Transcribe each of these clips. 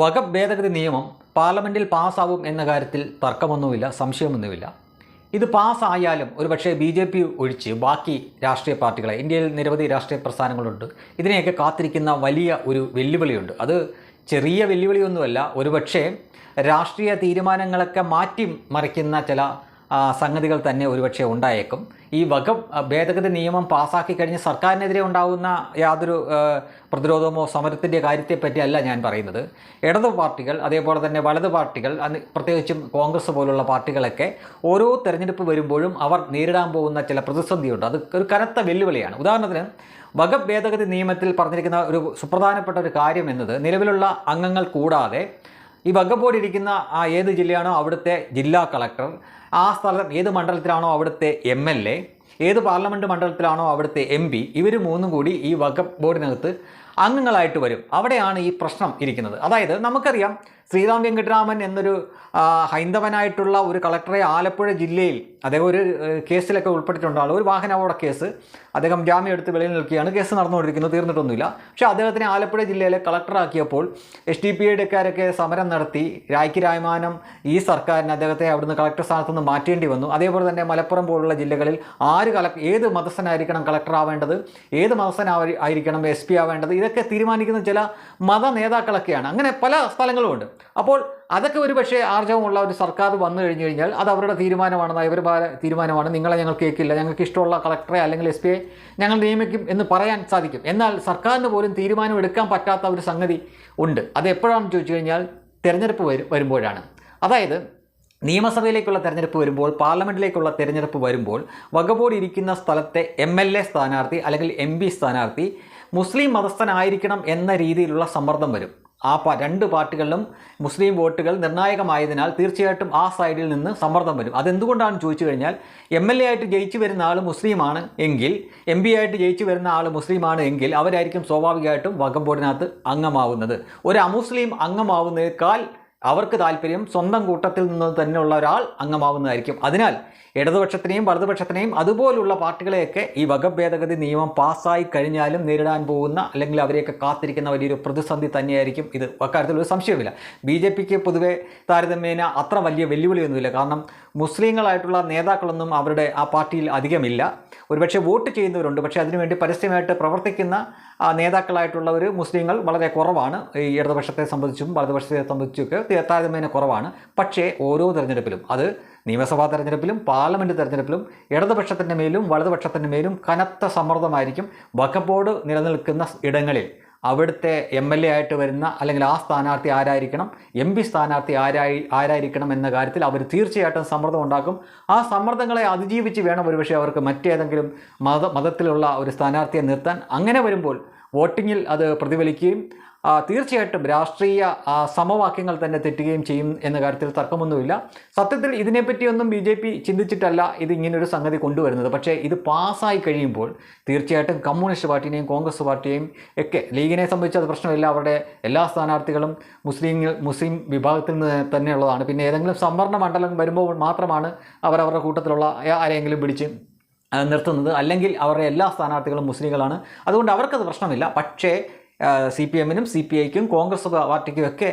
വകഫ് ഭേദഗതി നിയമം പാർലമെന്റിൽ പാസ്സാവും എന്ന കാര്യത്തിൽ തർക്കമൊന്നുമില്ല സംശയമൊന്നുമില്ല. ഇത് പാസ്സായാലും ഒരുപക്ഷെ ബി ജെ പി ഒഴിച്ച് ബാക്കി രാഷ്ട്രീയ പാർട്ടികളെ ഇന്ത്യയിൽ നിരവധി രാഷ്ട്രീയ പ്രസ്ഥാനങ്ങളുണ്ട്. ഇതിനെയൊക്കെ കാത്തിരിക്കുന്ന വലിയ ഒരു വെല്ലുവിളിയുണ്ട്. അത് ചെറിയ വെല്ലുവിളിയൊന്നുമല്ല ഒരുപക്ഷെ രാഷ്ട്രീയ തീരുമാനങ്ങളൊക്കെ മാറ്റി മറിക്കുന്ന ചില സംഗതികൾ തന്നെ ഒരുപക്ഷെ ഉണ്ടായേക്കും. ഈ വക ഭേദഗതി നിയമം പാസാക്കി കഴിഞ്ഞ് സർക്കാരിനെതിരെ ഉണ്ടാകുന്ന യാതൊരു പ്രതിരോധമോ സമരത്തിന്റെ കാര്യത്തെപ്പറ്റിയല്ല ഞാൻ പറയുന്നത്. ഇടതു പാർട്ടികൾ അതേപോലെ തന്നെ വലതു പാർട്ടികൾ പ്രത്യേകിച്ചും കോൺഗ്രസ് പോലുള്ള പാർട്ടികളൊക്കെ ഓരോ തെരഞ്ഞെടുപ്പ് വരുമ്പോഴും അവർ നേരിടാൻ പോകുന്ന ചില പ്രതിസന്ധിയുണ്ട്. അത് ഒരു കനത്ത വെല്ലുവിളിയാണ്. ഉദാഹരണത്തിന് വക ഭേദഗതി നിയമത്തിൽ പറഞ്ഞിരിക്കുന്ന ഒരു സുപ്രധാനപ്പെട്ട ഒരു കാര്യം എന്നത് നിലവിലുള്ള അംഗങ്ങൾ കൂടാതെ ഈ ഇരിക്കുന്ന ആ ഏത് ജില്ലയാണോ അവിടുത്തെ ജില്ലാ കളക്ടർ ആ സ്ഥലം ഏത് മണ്ഡലത്തിലാണോ അവിടുത്തെ എം എൽ എ ഏത് പാർലമെന്റ് മണ്ഡലത്തിലാണോ അവിടുത്തെ എം പി ഇവർ മൂന്നും കൂടി ഈ വകഫ് ബോർഡിനകത്ത് അംഗങ്ങളായിട്ട് വരും. അവിടെയാണ് ഈ പ്രശ്നം ഇരിക്കുന്നത്. അതായത് നമുക്കറിയാം ശ്രീറാം വെങ്കട്ടരാമൻ എന്നൊരു ഹൈന്ദവനായിട്ടുള്ള ഒരു കളക്ടറെ ആലപ്പുഴ ജില്ലയിൽ അദ്ദേഹം ഒരു കേസിലൊക്കെ ഉൾപ്പെട്ടിട്ടുണ്ടാണ് ഒരു വാഹനാപകട കേസ്. അദ്ദേഹം ജാമ്യം എടുത്ത് വെളിയിൽ നിൽക്കുകയാണ്. കേസ് നടന്നുകൊണ്ടിരിക്കുന്നത് തീർന്നിട്ടൊന്നുമില്ല. പക്ഷേ അദ്ദേഹത്തിനെ ആലപ്പുഴ ജില്ലയിലെ കളക്ടറാക്കിയപ്പോൾ എസ് ഡി പി ഐഡക്കാരൊക്കെ സമരം നടത്തി രായ്ക്ക് രായ്മാനം ഈ സർക്കാരിന് അദ്ദേഹത്തെ അവിടുന്ന് കളക്ടർ സ്ഥാനത്ത് നിന്ന് മാറ്റേണ്ടി വന്നു. അതേപോലെ തന്നെ മലപ്പുറം പോലുള്ള ജില്ലകളിൽ ആര് കളക്ടർ ഏത് മതസ്ഥനായിരിക്കണം കളക്ടർ ആവേണ്ടത് ഏത് മതസ്ഥനായിരിക്കണം എസ് പി ആവേണ്ടത്? ഇതൊക്കെ തീരുമാനിക്കുന്ന ചില മത നേതാക്കളൊക്കെയാണ്. അങ്ങനെ പല സ്ഥലങ്ങളുമുണ്ട്. അപ്പോൾ അതൊക്കെ ഒരു പക്ഷേ ആർജവമുള്ള ഒരു സർക്കാർ വന്നു കഴിഞ്ഞു കഴിഞ്ഞാൽ അത് അവരുടെ തീരുമാനമാണ് നയപരമായ തീരുമാനമാണ്. നിങ്ങളെ ഞങ്ങൾ കേൾക്കില്ല. ഞങ്ങൾക്ക് ഇഷ്ടമുള്ള കളക്ടറെ അല്ലെങ്കിൽ എസ് പിയെ ഞങ്ങൾ നിയമിക്കും എന്ന് പറയാൻ സാധിക്കും. എന്നാൽ സർക്കാരിന് പോലും തീരുമാനം എടുക്കാൻ പറ്റാത്ത ഒരു സംഗതി ഉണ്ട്. അത് എപ്പോഴാണെന്ന് ചോദിച്ചു കഴിഞ്ഞാൽ തിരഞ്ഞെടുപ്പ് വരും വരുമ്പോഴാണ്. അതായത് നിയമസഭയിലേക്കുള്ള തിരഞ്ഞെടുപ്പ് വരുമ്പോൾ പാർലമെന്റിലേക്കുള്ള തിരഞ്ഞെടുപ്പ് വരുമ്പോൾ വകബോർഡ് ഇരിക്കുന്ന സ്ഥലത്തെ എം എൽ എ സ്ഥാനാർത്ഥി അല്ലെങ്കിൽ എം പി സ്ഥാനാർത്ഥി മുസ്ലിം മതസ്ഥനായിരിക്കണം എന്ന രീതിയിലുള്ള സമ്മർദ്ദം വരും. ആ രണ്ട് പാർട്ടികളിലും മുസ്ലിം വോട്ടുകൾ നിർണായകമായതിനാൽ തീർച്ചയായിട്ടും ആ സൈഡിൽ നിന്ന് സമ്മർദ്ദം വരും. അതെന്തുകൊണ്ടാണെന്ന് ചോദിച്ചു കഴിഞ്ഞാൽ എം എൽ എ ആയിട്ട് ജയിച്ചു വരുന്ന ആൾ മുസ്ലിമാണ് എങ്കിൽ എം പി ആയിട്ട് ജയിച്ചു വരുന്ന ആൾ മുസ്ലിമാണ് എങ്കിൽ അവരായിരിക്കും സ്വാഭാവികമായിട്ടും വകം ബോർഡിനകത്ത് അംഗമാവുന്നത്. ഒരു അമുസ്ലിം അംഗമാവുന്നതിനേക്കാൾ അവർക്ക് താല്പര്യം സ്വന്തം കൂട്ടത്തിൽ നിന്ന് തന്നെയുള്ള ഒരാൾ അംഗമാവുന്നതായിരിക്കും. അതിനാൽ ഇടതുപക്ഷത്തിനെയും വലതുപക്ഷത്തിനെയും അതുപോലുള്ള പാർട്ടികളെയൊക്കെ ഈ വകഭേദഗതി ഭേദഗതി നിയമം പാസ്സായി കഴിഞ്ഞാലും നേരിടാൻ പോകുന്ന അല്ലെങ്കിൽ അവരെയൊക്കെ കാത്തിരിക്കുന്ന വലിയൊരു പ്രതിസന്ധി തന്നെയായിരിക്കും ഇത്. അക്കാര്യത്തിൽ ഒരു സംശയമില്ല ബി ജെ പിക്ക് പൊതുവെ താരതമ്യേന അത്ര വലിയ വെല്ലുവിളിയൊന്നുമില്ല. കാരണം മുസ്ലിങ്ങളായിട്ടുള്ള നേതാക്കളൊന്നും അവരുടെ ആ പാർട്ടിയിൽ അധികമില്ല. ഒരുപക്ഷെ വോട്ട് ചെയ്യുന്നവരുണ്ട്. പക്ഷേ അതിനുവേണ്ടി പരസ്യമായിട്ട് പ്രവർത്തിക്കുന്ന നേതാക്കളായിട്ടുള്ളവർ മുസ്ലിങ്ങൾ വളരെ കുറവാണ്. ഈ ഇടതുപക്ഷത്തെ സംബന്ധിച്ചും വലതുപക്ഷത്തെ സംബന്ധിച്ചൊക്കെ താരതമ്യേന കുറവാണ്. പക്ഷേ ഓരോ തെരഞ്ഞെടുപ്പിലും അത് നിയമസഭാ തെരഞ്ഞെടുപ്പിലും പാർലമെന്റ് തെരഞ്ഞെടുപ്പിലും ഇടതുപക്ഷത്തിന്റെ മേലും വലതുപക്ഷത്തിന്റെ മേലും കനത്ത സമ്മർദ്ദമായിരിക്കും. വഖഫ് ബോർഡ് നിലനിൽക്കുന്ന ഇടങ്ങളിൽ അവിടുത്തെ എം എൽ എ ആയിട്ട് വരുന്ന അല്ലെങ്കിൽ ആ സ്ഥാനാർത്ഥി ആരായിരിക്കണം? എം പി സ്ഥാനാർത്ഥി ആരായി ആരായിരിക്കണം എന്ന കാര്യത്തിൽ അവർ തീർച്ചയായിട്ടും സമ്മർദ്ദം ഉണ്ടാക്കും. ആ സമ്മർദ്ദങ്ങളെ അതിജീവിച്ച് വേണം ഒരുപക്ഷെ അവർക്ക് മറ്റേതെങ്കിലും മത മതത്തിലുള്ള ഒരു സ്ഥാനാർത്ഥിയെ നിർത്താൻ. അങ്ങനെ വരുമ്പോൾ വോട്ടിങ്ങിൽ അത് പ്രതിഫലിക്കുകയും തീർച്ചയായിട്ടും രാഷ്ട്രീയ സമവാക്യങ്ങൾ തന്നെ തെറ്റുകയും ചെയ്യും എന്ന കാര്യത്തിൽ തർക്കമൊന്നുമില്ല. സത്യത്തിൽ ഇതിനെപ്പറ്റിയൊന്നും ബി ജെ പി ചിന്തിച്ചിട്ടല്ല ഇത് ഇങ്ങനൊരു സംഗതി കൊണ്ടുവരുന്നത്. പക്ഷേ ഇത് പാസ്സായി കഴിയുമ്പോൾ തീർച്ചയായിട്ടും കമ്മ്യൂണിസ്റ്റ് പാർട്ടിനെയും കോൺഗ്രസ് പാർട്ടിയെയും ഒക്കെ ലീഗിനെ സംബന്ധിച്ച് അത് പ്രശ്നമില്ല. അവരുടെ എല്ലാ സ്ഥാനാർത്ഥികളും മുസ്ലിം മുസ്ലിം വിഭാഗത്തിൽ നിന്ന് തന്നെയുള്ളതാണ്. പിന്നെ ഏതെങ്കിലും സംവരണ മണ്ഡലം വരുമ്പോൾ മാത്രമാണ് അവർ അവരുടെ കൂട്ടത്തിലുള്ള ആരെങ്കിലും പിടിച്ച് നിർത്തുന്നത്. അല്ലെങ്കിൽ അവരുടെ എല്ലാ സ്ഥാനാർത്ഥികളും മുസ്ലിങ്ങളാണ്. അതുകൊണ്ട് അവർക്കത് പ്രശ്നമില്ല. പക്ഷേ സി പി എമ്മിനും സി പി ഐക്കും കോൺഗ്രസ് പാർട്ടിക്കുമൊക്കെ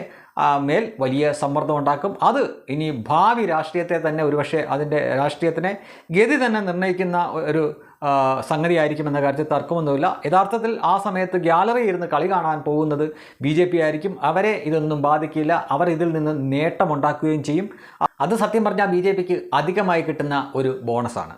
മേൽ വലിയ സമ്മർദ്ദം ഉണ്ടാക്കും. അത് ഇനി ഭാവി രാഷ്ട്രീയത്തെ തന്നെ ഒരുപക്ഷെ അതിന്റെ രാഷ്ട്രീയത്തിനെ ഗതി തന്നെ നിർണയിക്കുന്ന ഒരു സംഗതി ആയിരിക്കും എന്ന കാര്യത്തിൽ തർക്കമൊന്നുമില്ല. യഥാർത്ഥത്തിൽ ആ സമയത്ത് ഗ്യാലറി ഇരുന്ന് കളി കാണാൻ പോകുന്നത് ബി ജെ പി ആയിരിക്കും. അവരെ ഇതൊന്നും ബാധിക്കില്ല. അവർ ഇതിൽ നിന്ന് നേട്ടമുണ്ടാക്കുകയും ചെയ്യും. അത് സത്യം പറഞ്ഞാൽ ബി ജെ പിക്ക് അധികമായി കിട്ടുന്ന ഒരു ബോണസാണ്.